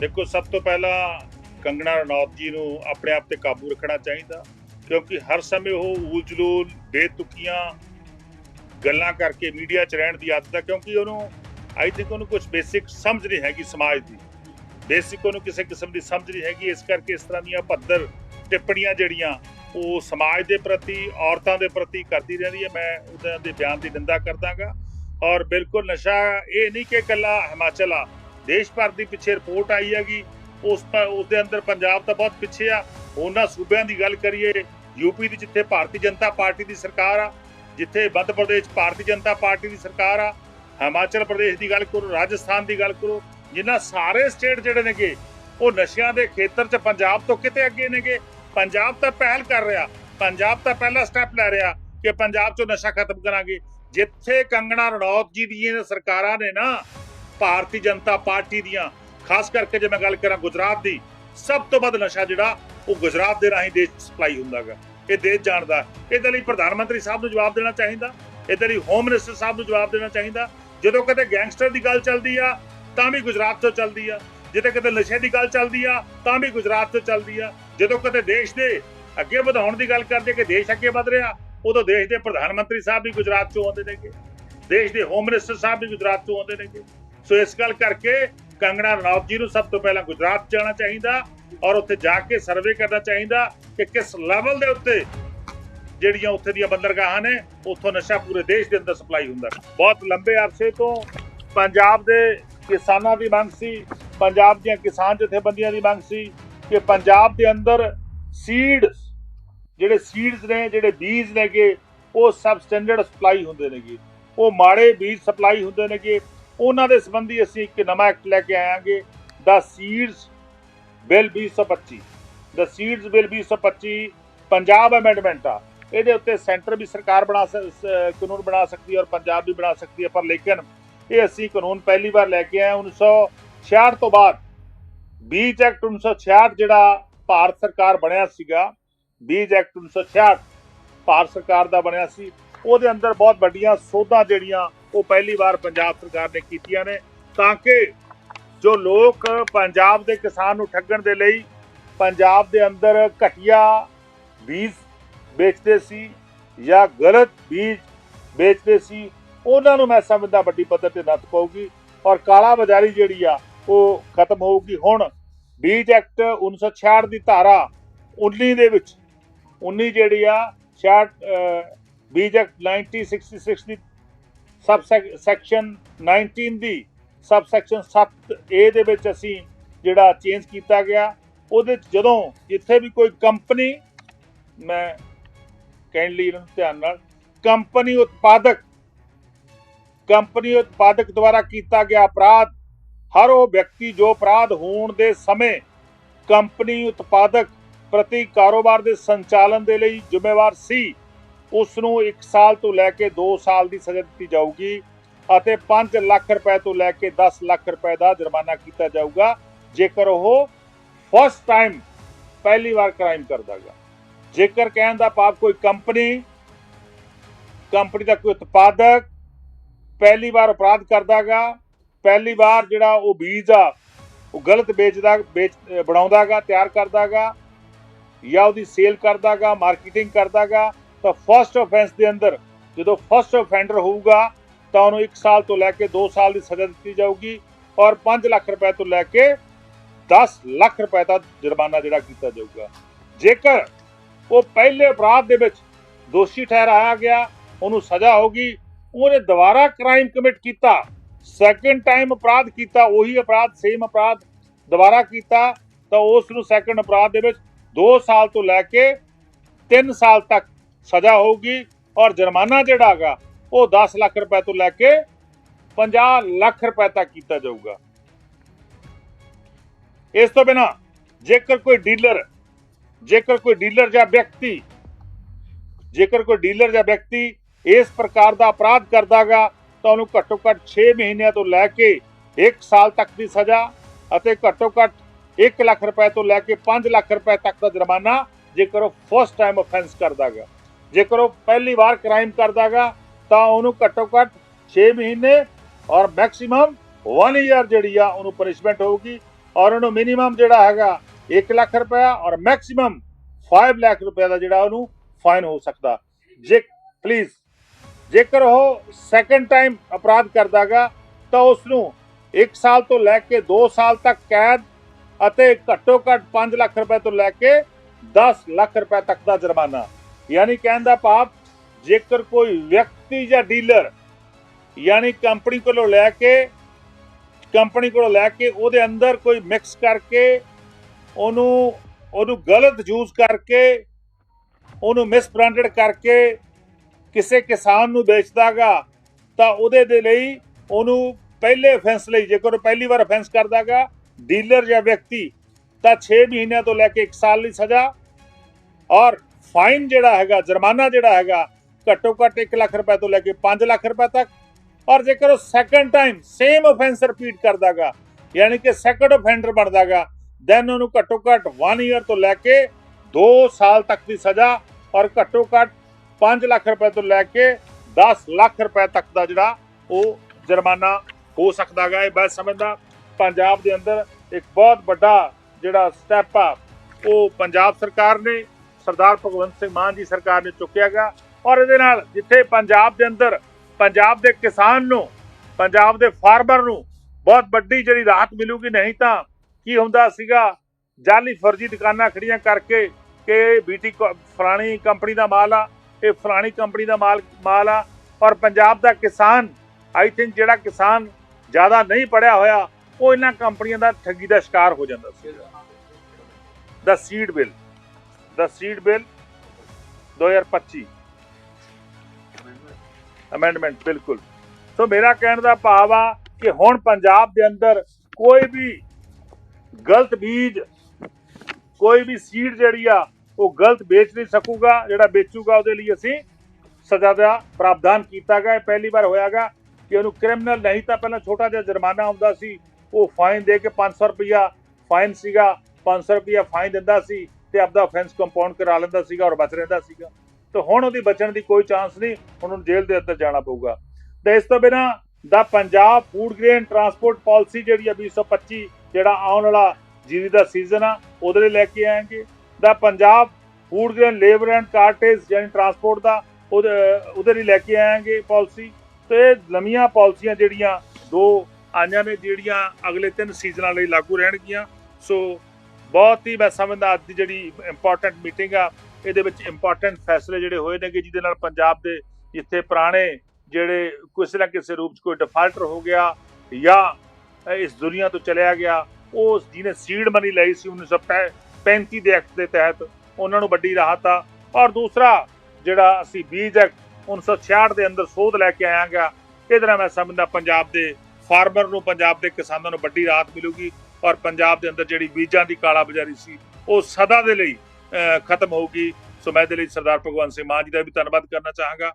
ਦੇਖੋ, ਸਭ ਤੋਂ ਪਹਿਲਾਂ ਕੰਗਣਾ ਰਣੌਤ ਜੀ ਨੂੰ ਆਪਣੇ ਆਪ ਤੇ ਕਾਬੂ ਰੱਖਣਾ ਚਾਹੀਦਾ, ਕਿਉਂਕਿ ਹਰ ਸਮੇਂ ਉਹ ਊਲਜਲੂਲ ਬੇਤੁਕੀਆਂ ਗੱਲਾਂ ਕਰਕੇ ਮੀਡੀਆ 'ਚ ਰਹਿਣ ਦੀ ਆਦਤ ਹੈ ਕਿਉਂਕਿ ਉਹਨੂੰ ਆਈ ਥਿੰਕ ਉਹਨੂੰ ਕੁਝ ਬੇਸਿਕ ਸਮਝ ਨਹੀਂ ਹੈਗੀ ਸਮਾਜ ਦੀ। ਬੇਸਿਕ ਉਹਨੂੰ ਕਿਸੇ ਕਿਸਮ ਦੀ ਸਮਝ ਨਹੀਂ ਹੈਗੀ, ਇਸ ਕਰਕੇ ਇਸ ਤਰ੍ਹਾਂ ਦੀਆਂ ਭੱਦਰ ਟਿੱਪਣੀਆਂ ਜਿਹੜੀਆਂ ਉਹ ਸਮਾਜ ਦੇ ਪ੍ਰਤੀ, ਔਰਤਾਂ ਦੇ ਪ੍ਰਤੀ ਕਰਦੀ ਰਹਿੰਦੀ ਹੈ ਮੈਂ ਉਹਨਾਂ ਦੇ ਬਿਆਨ ਦੀ ਨਿੰਦਾ ਕਰਦਾਗਾ। ਔਰ ਬਿਲਕੁਲ ਨਸ਼ਾ ਇਹ ਨਹੀਂ ਕਿ ਇਕੱਲਾ ਹਿਮਾਚਲ ਆ ਦੇਸ਼ ਭਰ ਦੀ ਪਿੱਛੇ ਰਿਪੋਰਟ ਆਈ ਹੈਗੀ। ਉਸ ਉਸ ਦੇ ਅੰਦਰ ਪੰਜਾਬ ਤਾਂ ਬਹੁਤ ਪਿੱਛੇ ਆ। ਉਹਨਾਂ ਸੂਬਿਆਂ ਦੀ ਗੱਲ ਕਰੀਏ ਯੂਪੀ ਦੀ ਜਿੱਥੇ ਭਾਰਤੀ ਜਨਤਾ ਪਾਰਟੀ ਦੀ ਸਰਕਾਰ ਆ, ਜਿੱਥੇ ਮੱਧ ਪ੍ਰਦੇਸ਼ ਭਾਰਤੀ ਜਨਤਾ ਪਾਰਟੀ ਦੀ ਸਰਕਾਰ ਆ, ਹਿਮਾਚਲ ਪ੍ਰਦੇਸ਼ ਦੀ ਗੱਲ ਕਰੋ, ਰਾਜਸਥਾਨ ਦੀ ਗੱਲ ਕਰੋ ਜਿਨ੍ਹਾਂ ਸਾਰੇ ਸਟੇਟ ਜਿਹੜੇ ਨੇਗੇ, ਉਹ ਨਸ਼ਿਆਂ ਦੇ ਖੇਤਰ 'ਚ ਪੰਜਾਬ ਤੋਂ ਕਿਤੇ ਅੱਗੇ ਨੇਗੇ। ਪੰਜਾਬ ਤਾਂ ਪਹਿਲ ਕਰ ਰਿਹਾ, ਪੰਜਾਬ ਤਾਂ ਪਹਿਲਾ ਸਟੈਪ ਲੈ ਰਿਹਾ ਕਿ ਪੰਜਾਬ 'ਚੋਂ ਨਸ਼ਾ ਖਤਮ ਕਰਾਂਗੇ। ਜਿੱਥੇ ਕੰਗਣਾ ਰਣੌਤ ਜੀ ਦੀਆਂ ਸਰਕਾਰਾਂ ਨੇ ਨਾ ਭਾਰਤੀ ਜਨਤਾ ਪਾਰਟੀ ਦੀਆਂ, ਖਾਸ ਕਰਕੇ ਜੇ ਮੈਂ ਗੱਲ ਕਰਾਂ ਗੁਜਰਾਤ ਦੀ, ਸਭ ਤੋਂ ਵੱਧ ਨਸ਼ਾ ਜਿਹੜਾ, ਉਹ ਗੁਜਰਾਤ ਦੇ ਰਾਹੀਂ ਦੇਸ਼ ਸਪਲਾਈ ਹੁੰਦਾਗਾ। ਇਹ ਦੇਸ਼ ਜਾਣਦਾ। ਇਹਦੇ ਲਈ ਪ੍ਰਧਾਨ ਮੰਤਰੀ ਸਾਹਿਬ ਨੂੰ ਜਵਾਬ ਦੇਣਾ ਚਾਹੀਦਾ। ਇਹਦੇ ਲਈ ਹੋਮ ਮਿਨਿਸਟਰ ਸਾਹਿਬ ਨੂੰ ਜਵਾਬ ਦੇਣਾ ਚਾਹੀਦਾ। ਜਦੋਂ ਕਦੇ ਗੈਂਗਸਟਰ ਦੀ ਗੱਲ ਚੱਲਦੀ ਆ, ਤਾਂ ਵੀ ਗੁਜਰਾਤ ਤੋਂ ਚੱਲਦੀ ਆ। ਜਦੋਂ ਕਦੇ ਨਸ਼ੇ ਦੀ ਗੱਲ ਚੱਲਦੀ ਆ, ਤਾਂ ਵੀ ਗੁਜਰਾਤ ਤੋਂ ਚੱਲਦੀ ਆ। ਜਦੋਂ ਕਦੇ ਦੇਸ਼ ਦੇ ਅੱਗੇ ਵਧਾਉਣ ਦੀ ਗੱਲ ਕਰਦੇ ਕਿ ਦੇਸ਼ ਅੱਗੇ ਵਧ ਰਿਹਾ, ਉਦੋਂ ਦੇਸ਼ ਦੇ ਪ੍ਰਧਾਨ ਮੰਤਰੀ ਸਾਹਿਬ ਵੀ ਗੁਜਰਾਤ ਚੋਂ ਆਉਂਦੇ ਨੇਗੇ। ਦੇਸ਼ ਦੇ ਹੋਮ ਮਿਨਿਸਟਰ ਸਾਹਿਬ ਵੀ ਗੁਜਰਾਤ ਤੋਂ ਆਉਂਦੇ ਨੇਗੇ। ਸੋ ਇਸ ਗੱਲ ਕਰਕੇ ਕੰਗਣਾ ਰਣੌਤ ਜੀ ਨੂੰ ਸਭ ਤੋਂ ਪਹਿਲਾਂ ਗੁਜਰਾਤ ਜਾਣਾ ਚਾਹੀਦਾ ਔਰ ਉੱਥੇ ਜਾ ਕੇ ਸਰਵੇ ਕਰਨਾ ਚਾਹੀਦਾ ਕਿ ਕਿਸ ਲੈਵਲ ਦੇ ਉੱਤੇ ਜਿਹੜੀਆਂ ਉੱਥੇ ਦੀਆਂ ਬੰਦਰਗਾਹਾਂ ਨੇ, ਉੱਥੋਂ ਨਸ਼ਾ ਪੂਰੇ ਦੇਸ਼ ਦੇ ਅੰਦਰ ਸਪਲਾਈ ਹੁੰਦਾ ਬਹੁਤ ਲੰਬੇ ਅਰਸੇ ਤੋਂ ਪੰਜਾਬ ਦੇ ਕਿਸਾਨਾਂ ਦੀ ਮੰਗ ਸੀ, ਪੰਜਾਬ ਦੀਆਂ ਕਿਸਾਨ ਜਥੇਬੰਦੀਆਂ ਦੀ ਮੰਗ ਸੀ ਕਿ ਪੰਜਾਬ ਦੇ ਅੰਦਰ ਸੀਡਸ ਜਿਹੜੇ ਸੀਡਸ ਨੇ, ਜਿਹੜੇ ਬੀਜ ਨੇਗੇ, ਉਹ ਸਬ ਸਟੈਂਡਰਡ ਸਪਲਾਈ ਹੁੰਦੇ ਨੇਗੇ। ਉਹ ਮਾੜੇ ਬੀਜ ਸਪਲਾਈ ਹੁੰਦੇ ਨੇਗੇ ਉਹਨਾਂ ਦੇ ਸੰਬੰਧੀ ਅਸੀਂ ਇੱਕ ਨਵਾਂ ਐਕਟ ਲੈ ਕੇ ਆਵਾਂਗੇ ਦਾ ਸੀਡਸ ਬਿੱਲ 2025 ਦਾ ਸੀਡਸ ਬਿੱਲ 2025 ਪੰਜਾਬ ਅਮੈਂਡਮੈਂਟ ਆ। ਇਹਦੇ ਉੱਤੇ ਸੈਂਟਰ ਵੀ ਸਰਕਾਰ ਬਣਾ ਸਕ- ਕਾਨੂੰਨ ਬਣਾ ਸਕਦੀ ਹੈ ਔਰ ਪੰਜਾਬ ਵੀ ਬਣਾ ਸਕਦੀ ਹੈ, ਪਰ ਲੇਕਿਨ ਇਹ ਅਸੀਂ ਕਾਨੂੰਨ ਪਹਿਲੀ ਵਾਰ ਲੈ ਕੇ ਆਏ ਹਾਂ 1966 ਤੋਂ ਬਾਅਦ। ਬੀਜ ਐਕਟ 1966 ਜਿਹੜਾ ਭਾਰਤ ਸਰਕਾਰ ਬਣਿਆ ਸੀਗਾ ਬੀਜ ਐਕਟ 1966 ਭਾਰਤ ਸਰਕਾਰ ਦਾ ਬਣਿਆ ਸੀ। ਉਹਦੇ ਅੰਦਰ ਬਹੁਤ ਵੱਡੀਆਂ ਸੋਧਾਂ ਜਿਹੜੀਆਂ ਉਹ ਪਹਿਲੀ ਵਾਰ ਪੰਜਾਬ ਸਰਕਾਰ ਨੇ ਕੀਤੀਆਂ ਨੇ ਤਾਂ ਕਿ ਜੋ ਲੋਕ ਪੰਜਾਬ ਦੇ ਕਿਸਾਨ ਨੂੰ ਠੱਗਣ ਦੇ ਲਈ ਪੰਜਾਬ ਦੇ ਅੰਦਰ ਘਟੀਆ ਬੀਜ ਵੇਚਦੇ ਸੀ ਜਾਂ ਗਲਤ ਬੀਜ ਵੇਚਦੇ ਸੀ, ਉਹਨਾਂ ਨੂੰ ਮੈਂ ਸਮਝਦਾ ਵੱਡੀ ਪੱਧਰ ਤੇ ਨੱਥ ਪਾਊਗੀ ਔਰ ਕਾਲਾ ਬਾਜ਼ਾਰੀ ਜਿਹੜੀ ਆ, ਉਹ ਖਤਮ ਹੋਊਗੀ। ਹੁਣ ਬੀਜ ਐਕਟ 1966 ਦੀ ਧਾਰਾ 19 ਦੇ ਵਿੱਚ 19 ਜਿਹੜੀ ਆ 66 ਬੀਜ ਐਕਟ 1966 ਦੀ ਸਬ ਸੈਕਸ਼ਨ 19 ਦੀ ਸਬ ਸੈਕਸ਼ਨ 7 ਏ ਦੇ ਵਿੱਚ ਅਸੀਂ ਜਿਹੜਾ ਚੇਂਜ ਕੀਤਾ ਗਿਆ, ਉਹਦੇ 'ਚ ਜਦੋਂ ਜਿੱਥੇ ਵੀ ਕੋਈ ਕੰਪਨੀ ਮੈਂ ਕਾਈਂਡਲੀ ਇਹਨਾਂ ਨੂੰ ਧਿਆਨ ਨਾਲ ਕੰਪਨੀ ਉਤਪਾਦਕ ਕੰਪਨੀ ਉਤਪਾਦਕ ਦੁਆਰਾ ਕੀਤਾ ਗਿਆ ਅਪਰਾਧ, ਹਰ ਉਹ ਵਿਅਕਤੀ ਜੋ ਅਪਰਾਧ ਹੋਣ ਦੇ ਸਮੇਂ ਕੰਪਨੀ ਉਤਪਾਦਕ ਪ੍ਰਤੀ ਕਾਰੋਬਾਰ ਦੇ ਸੰਚਾਲਨ ਦੇ ਲਈ ਜ਼ਿੰਮੇਵਾਰ ਸੀ। ਉਸ ਨੂੰ 1 ਸਾਲ ਤੋਂ ਲੈ ਕੇ 2 ਸਾਲ ਦੀ ਸਜ਼ਾ ਦਿੱਤੀ ਜਾਊਗੀ ਅਤੇ 5 ਲੱਖ ਰੁਪਏ ਤੋਂ ਲੈ ਕੇ 10 ਲੱਖ ਰੁਪਏ ਦਾ ਜੁਰਮਾਨਾ ਕੀਤਾ ਜਾਊਗਾ। ਜੇਕਰ ਉਹ ਫਸਟ ਟਾਈਮ ਪਹਿਲੀ ਵਾਰ ਕ੍ਰਾਈਮ ਕਰਦਾਗਾ ਜੇਕਰ ਕਹਿਣ ਦਾ ਪਾਪ ਕੋਈ ਕੰਪਨੀ ਕੰਪਨੀ ਦਾ ਕੋਈ ਉਤਪਾਦਕ ਪਹਿਲੀ ਵਾਰ ਅਪਰਾਧ ਕਰਦਾਗਾ ਪਹਿਲੀ ਵਾਰ ਜਿਹੜਾ ਉਹ ਬੀਜ ਆ, ਉਹ ਗਲਤ ਵੇਚਦਾ, ਵੇਚ, ਅਹ ਬਣਾਉਂਦਾਗਾ ਤਿਆਰ ਕਰਦਾਗਾ ਜਾਂ ਉਹਦੀ ਸੇਲ ਕਰਦਾਗਾ ਮਾਰਕੀਟਿੰਗ ਕਰਦਾਗਾ ਤਾਂ ਫਸਟ ਆਫੈਂਸ ਦੇ ਅੰਦਰ ਜਦੋਂ ਫਸਟ ਆਫੈਂਡਰ ਹੋਊਗਾ, ਤਾਂ ਉਹਨੂੰ 1 ਸਾਲ ਤੋਂ ਲੈ ਕੇ 2 ਸਾਲ ਦੀ ਸਜ਼ਾ ਦਿੱਤੀ ਜਾਊਗੀ ਔਰ 5 ਲੱਖ ਰੁਪਏ ਤੋਂ ਲੈ ਕੇ 10 ਲੱਖ ਰੁਪਏ ਦਾ ਜੁਰਮਾਨਾ ਜਿਹੜਾ ਕੀਤਾ ਜਾਊਗਾ। ਜੇਕਰ ਉਹ ਪਹਿਲੇ ਅਪਰਾਧ ਦੇ ਵਿੱਚ ਦੋਸ਼ੀ ਠਹਿਰਾਇਆ ਗਿਆ, ਉਹਨੂੰ ਸਜ਼ਾ ਹੋਗੀ ਉਹਨੇ ਦੁਬਾਰਾ ਕ੍ਰਾਈਮ ਕਮਿਟ ਕੀਤਾ ਸੈਕੰਡ ਟਾਈਮ ਅਪਰਾਧ ਕੀਤਾ, ਉਹੀ ਅਪਰਾਧ ਸੇਮ ਅਪਰਾਧ ਦੁਬਾਰਾ ਕੀਤਾ, ਤਾਂ ਉਸ ਨੂੰ ਸੈਕੰਡ ਅਪਰਾਧ ਦੇ ਵਿੱਚ 2 ਸਾਲ ਤੋਂ ਲੈ ਕੇ 3 ਸਾਲ ਤੱਕ ਸਜ਼ਾ ਹੋਊਗੀ ਔਰ ਜੁਰਮਾਨਾ ਜਿਹੜਾ ਹੈਗਾ, ਉਹ 10 ਲੱਖ ਰੁਪਏ ਤੋਂ ਲੈ ਕੇ 50 ਲੱਖ ਰੁਪਏ ਤੱਕ ਕੀਤਾ ਜਾਊਗਾ। ਇਸ ਤੋਂ ਬਿਨਾ ਜੇਕਰ ਕੋਈ ਡੀਲਰ, ਜੇਕਰ ਕੋਈ ਡੀਲਰ ਜਾਂ ਵਿਅਕਤੀ, ਜੇਕਰ ਕੋਈ ਡੀਲਰ ਜਾਂ ਵਿਅਕਤੀ ਇਸ ਪ੍ਰਕਾਰ ਦਾ ਅਪਰਾਧ ਕਰਦਾਗਾ ਤਾਂ ਉਹਨੂੰ ਘੱਟੋ ਘੱਟ 6 ਮਹੀਨਿਆਂ ਤੋਂ ਲੈ ਕੇ 1 ਸਾਲ ਤੱਕ ਦੀ ਸਜ਼ਾ ਅਤੇ ਘੱਟੋ ਘੱਟ 1 ਲੱਖ ਰੁਪਏ ਤੋਂ ਲੈ ਕੇ 5 ਲੱਖ ਰੁਪਏ ਤੱਕ ਦਾ ਜੁਰਮਾਨਾ ਜੇਕਰ ਉਹ ਫਸਟ ਟਾਈਮ ਅਫੈਂਸ ਕਰਦਾਗਾ ਜੇਕਰ ਉਹ ਪਹਿਲੀ ਵਾਰ ਕ੍ਰਾਈਮ ਕਰਦਾਗਾ, ਤਾਂ ਉਹਨੂੰ ਘੱਟੋ ਘੱਟ 6 ਮਹੀਨੇ ਔਰ ਮੈਕਸਿਮਮ 1 ਇਅਰ ਜਿਹੜੀ ਆ ਉਹਨੂੰ ਪਨਿਸ਼ਮੈਂਟ ਹੋਊਗੀ ਔਰ ਉਹਨੂੰ ਮਿਨੀਮਮ ਜਿਹੜਾ ਹੈਗਾ 1 ਲੱਖ ਰੁਪਇਆ ਔਰ ਮੈਕਸਿਮਮ 5 ਲੱਖ ਰੁਪਏ ਦਾ ਜਿਹੜਾ ਉਹਨੂੰ ਫਾਈਨ ਹੋ ਸਕਦਾ। ਜੇ ਪਲੀਜ਼ ਜੇਕਰ ਉਹ ਸੈਕੰਡ ਟਾਈਮ ਅਪਰਾਧ ਕਰਦਾਗਾ, ਤਾਂ ਉਸ ਨੂੰ 1 ਸਾਲ ਤੋਂ ਲੈ ਕੇ 2 ਸਾਲ ਤੱਕ ਕੈਦ ਅਤੇ ਘੱਟੋ ਘੱਟ 5 ਲੱਖ ਰੁਪਏ ਤੋਂ ਲੈ ਕੇ 10 ਲੱਖ ਰੁਪਏ ਤੱਕ ਦਾ ਜੁਰਮਾਨਾ। ਯਾਨੀ ਕਹਿਣ ਦਾ ਭਾਵ, ਜੇਕਰ ਕੋਈ ਵਿਅਕਤੀ ਜਾਂ ਡੀਲਰ ਯਾਨੀ ਕੰਪਨੀ ਕੋਲੋਂ ਲੈ ਕੇ, ਕੰਪਨੀ ਕੋਲੋਂ ਲੈ ਕੇ ਉਹਦੇ ਅੰਦਰ ਕੋਈ ਮਿਕਸ ਕਰਕੇ, ਉਹਨੂੰ ਉਹਨੂੰ ਗਲਤ ਯੂਜ਼ ਕਰਕੇ, ਉਹਨੂੰ ਮਿਸਬ੍ਰਾਂਡਡ ਕਰਕੇ ਕਿਸੇ ਕਿਸਾਨ ਨੂੰ ਵੇਚਦਾਗਾ ਤਾਂ ਉਹਦੇ ਦੇ ਲਈ ਉਹਨੂੰ ਪਹਿਲੇ ਫੈਂਸ ਲਈ, ਜੇਕਰ ਉਹ ਪਹਿਲੀ ਵਾਰ ਅਫੈਂਸ ਕਰਦਾਗਾ ਡੀਲਰ ਜਾਂ ਵਿਅਕਤੀ, ਤਾਂ 6 ਮਹੀਨਿਆਂ ਤੋਂ ਲੈ ਕੇ 1 ਸਾਲ ਦੀ ਸਜ਼ਾ ਔਰ ਫਾਈਨ ਜਿਹੜਾ ਹੈਗਾ, ਜੁਰਮਾਨਾ ਜਿਹੜਾ ਹੈਗਾ, ਘੱਟੋ ਘੱਟ 1 ਲੱਖ ਰੁਪਏ ਤੋਂ ਲੈ ਕੇ 5 ਲੱਖ ਰੁਪਏ ਤੱਕ। ਔਰ ਜੇਕਰ ਉਹ second time same offence repeat ਕਰਦਾਗਾ, ਯਾਨੀ ਕਿ ਸੈਕੰਡ ਅਫੈਂਡਰ ਬਣਦਾਗਾ ਦੈਨ ਉਹਨੂੰ ਘੱਟੋ ਘੱਟ 1 ਇਅਰ ਤੋਂ ਲੈ ਕੇ 2 ਸਾਲ ਤੱਕ ਦੀ ਸਜ਼ਾ ਔਰ ਘੱਟੋ ਘੱਟ 5 ਲੱਖ ਰੁਪਏ ਤੋਂ ਲੈ ਕੇ 10 ਲੱਖ ਰੁਪਏ ਤੱਕ ਦਾ ਜਿਹੜਾ ਉਹ ਜੁਰਮਾਨਾ ਹੋ ਸਕਦਾਗਾ। ਇਹ ਮੈਂ ਸਮਝਦਾ, ਪੰਜਾਬ ਦੇ ਅੰਦਰ ਇੱਕ ਬਹੁਤ ਵੱਡਾ ਜਿਹੜਾ ਸਟੈਪ ਆ, ਉਹ ਪੰਜਾਬ ਸਰਕਾਰ ਨੇ ਸਰਦਾਰ ਭਗਵੰਤ ਸਿੰਘ ਮਾਨ ਜੀ ਸਰਕਾਰ ਨੇ ਚੁੱਕਿਆ ਗਿਆ ਔਰ ਇਹਦੇ ਨਾਲ ਜਿੱਥੇ ਪੰਜਾਬ ਦੇ ਅੰਦਰ, ਪੰਜਾਬ ਦੇ ਕਿਸਾਨ ਨੂੰ, ਪੰਜਾਬ ਦੇ ਫਾਰਮਰ ਨੂੰ ਬਹੁਤ ਵੱਡੀ ਜਿਹੜੀ ਰਾਹਤ ਮਿਲੂਗੀ, ਨਹੀਂ ਤਾਂ ਕੀ ਹੁੰਦਾ ਸੀਗਾ, ਜਾਲੀ ਫਰਜ਼ੀ ਦੁਕਾਨਾਂ ਖੜੀਆਂ ਕਰਕੇ ਕਿ ਬੀਟੀ ਫਲਾਣੀ ਕੰਪਨੀ ਦਾ ਮਾਲ ਆ, ਇਹ ਫਲਾਣੀ ਕੰਪਨੀ ਦਾ ਮਾਲ ਮਾਲ ਆ, ਔਰ ਪੰਜਾਬ ਦਾ ਕਿਸਾਨ, ਆਈ ਥਿੰਕ ਜਿਹੜਾ ਕਿਸਾਨ ਜ਼ਿਆਦਾ ਨਹੀਂ ਪੜਿਆ ਹੋਇਆ, ਉਹ ਇਹਨਾਂ ਕੰਪਨੀਆਂ ਦਾ ਠੱਗੀ ਦਾ ਸ਼ਿਕਾਰ ਹੋ ਜਾਂਦਾ ਸੀ। ਦਾ ਸੀਡ ਬਿੱਲ ਦਾ ਸੀਡ ਬਿੱਲ 2025 ਅਮੈਂਡਮੈਂਟ ਬਿਲਕੁਲ। ਸੋ ਮੇਰਾ ਕਹਿਣ ਦਾ ਭਾਵ ਆ ਕਿ ਹੁਣ ਪੰਜਾਬ ਦੇ ਅੰਦਰ ਕੋਈ ਵੀ ਗਲਤ ਬੀਜ, ਕੋਈ ਵੀ ਸੀਡ ਜਿਹੜੀ ਆ, ਉਹ ਗਲਤ ਵੇਚ ਨਹੀਂ ਸਕੂਗਾ। ਜਿਹੜਾ ਵੇਚੂਗਾ, ਉਹਦੇ ਲਈ ਅਸੀਂ ਸਜ਼ਾ ਦਾ ਪ੍ਰਾਵਧਾਨ ਕੀਤਾ ਗਿਆ। ਪਹਿਲੀ ਵਾਰ ਹੋਇਆਗਾ ਕਿ ਉਹਨੂੰ ਕ੍ਰਿਮੀਨਲ ਨਹੀਂ ਤਾਂ ਪਹਿਲਾਂ ਛੋਟਾ ਜਿਹਾ ਜੁਰਮਾਨਾ ਹੁੰਦਾ ਸੀ। ਉਹ ਫਾਈਨ ਦੇ ਕੇ 500 ਰੁਪਇਆ ਫਾਈਨ ਸੀਗਾ। 500 ਰੁਪਇਆ ਫਾਈਨ ਦਿੰਦਾ ਸੀ। ਤੇ ਆਪਦਾ ਆਫੈਂਸ ਕੰਪਾਊਂਡ ਕਰਾ ਲੈਂਦਾ ਸੀਗਾ ਔਰ ਬਚ ਰਹਿੰਦਾ ਸੀਗਾ। ਤੇ ਹੁਣ ਉਹਦੀ ਬਚਣ ਦੀ ਕੋਈ ਚਾਂਸ ਨਹੀਂ, ਹੁਣ ਉਹਨੂੰ ਜੇਲ੍ਹ ਦੇ ਅੰਦਰ ਜਾਣਾ ਪਊਗਾ। ਤੇ ਇਸ ਤੋਂ ਬਿਨਾ ਦਾ Punjab food grain transport policy ਜਿਹੜੀ ਆ 2025 ਜਿਹੜਾ ਆਉਣ ਵਾਲਾ ਜੀਰੀ ਦਾ ਸੀਜ਼ਨ ਆ, ਉਹਦੇ ਲਈ ਲੈ ਕੇ ਆਏਗੇ। ਦਾ Punjab food grain labour and cartage ਯਾਨੀ ਟਰਾਂਸਪੋਰਟ ਦਾ, ਉਹਦੇ ਉਹਦੇ ਲਈ ਲੈ ਕੇ ਆਏਗੇ ਪਾਲਿਸੀ ਤੇ ਨਵੀਆਂ ਪਾਲਿਸੀਆਂ ਜਿਹੜੀਆਂ ਦੋ ਆਈਆਂ ਨੇ, ਜਿਹੜੀਆਂ ਅਗਲੇ ਤਿੰਨ ਸੀਜ਼ਨਾਂ ਲਈ ਲਾਗੂ ਰਹਿਣਗੀਆਂ। ਸੋ ਬਹੁਤ ਹੀ ਮੈਂ ਸਮਝਦਾ ਅੱਜ ਦੀ ਜਿਹੜੀ ਇੰਪੋਰਟੈਂਟ ਮੀਟਿੰਗ ਆ, ਇਹਦੇ ਵਿੱਚ ਇੰਪੋਰਟੈਂਟ ਫੈਸਲੇ ਜਿਹੜੇ ਹੋਏ ਨੇ ਕਿ ਜਿਹਦੇ ਨਾਲ ਪੰਜਾਬ ਦੇ ਜਿੱਥੇ ਪੁਰਾਣੇ ਜਿਹੜੇ ਕਿਸੇ ਨਾ ਕਿਸੇ ਰੂਪ 'ਚ ਕੋਈ ਡਿਫਾਲਟਰ ਹੋ ਗਿਆ ਜਾਂ ਇਸ ਦੁਨੀਆ ਤੋਂ ਚਲਿਆ ਗਿਆ, ਉਸ ਜਿਹਨੇ ਸੀਡ ਮਨੀ ਲਈ ਸੀ 1935 ਦੇ ਐਕਟ ਦੇ ਤਹਿਤ, ਉਹਨਾਂ ਨੂੰ ਵੱਡੀ ਰਾਹਤ ਆ। ਔਰ ਦੂਸਰਾ ਜਿਹੜਾ ਅਸੀਂ ਬੀਜ ਐਕਟ 1966 ਦੇ ਅੰਦਰ ਸੋਧ ਲੈ ਕੇ ਆਇਆਗਾ, ਇਹਦੇ ਨਾਲ ਮੈਂ ਸਮਝਦਾ ਪੰਜਾਬ ਦੇ ਫਾਰਮਰ ਨੂੰ, ਪੰਜਾਬ ਦੇ ਕਿਸਾਨਾਂ ਨੂੰ ਵੱਡੀ ਰਾਹਤ ਮਿਲੂਗੀ। ਔਰ ਪੰਜਾਬ ਦੇ ਅੰਦਰ ਜਿਹੜੀ ਬੀਜਾਂ ਦੀ ਕਾਲਾ ਬਾਜ਼ਾਰੀ ਸੀ ਉਹ ਸਦਾ ਦੇ ਲਈ ਅਹ, ਖਤਮ ਹੋਊਗੀ। ਸੋ ਮੈਂ ਦੇ ਲਈ ਸਰਦਾਰ ਭਗਵੰਤ ਸਿੰਘ ਮਾਨ ਜੀ ਦਾ ਵੀ ਧੰਨਵਾਦ ਕਰਨਾ ਚਾਹਾਂਗਾ।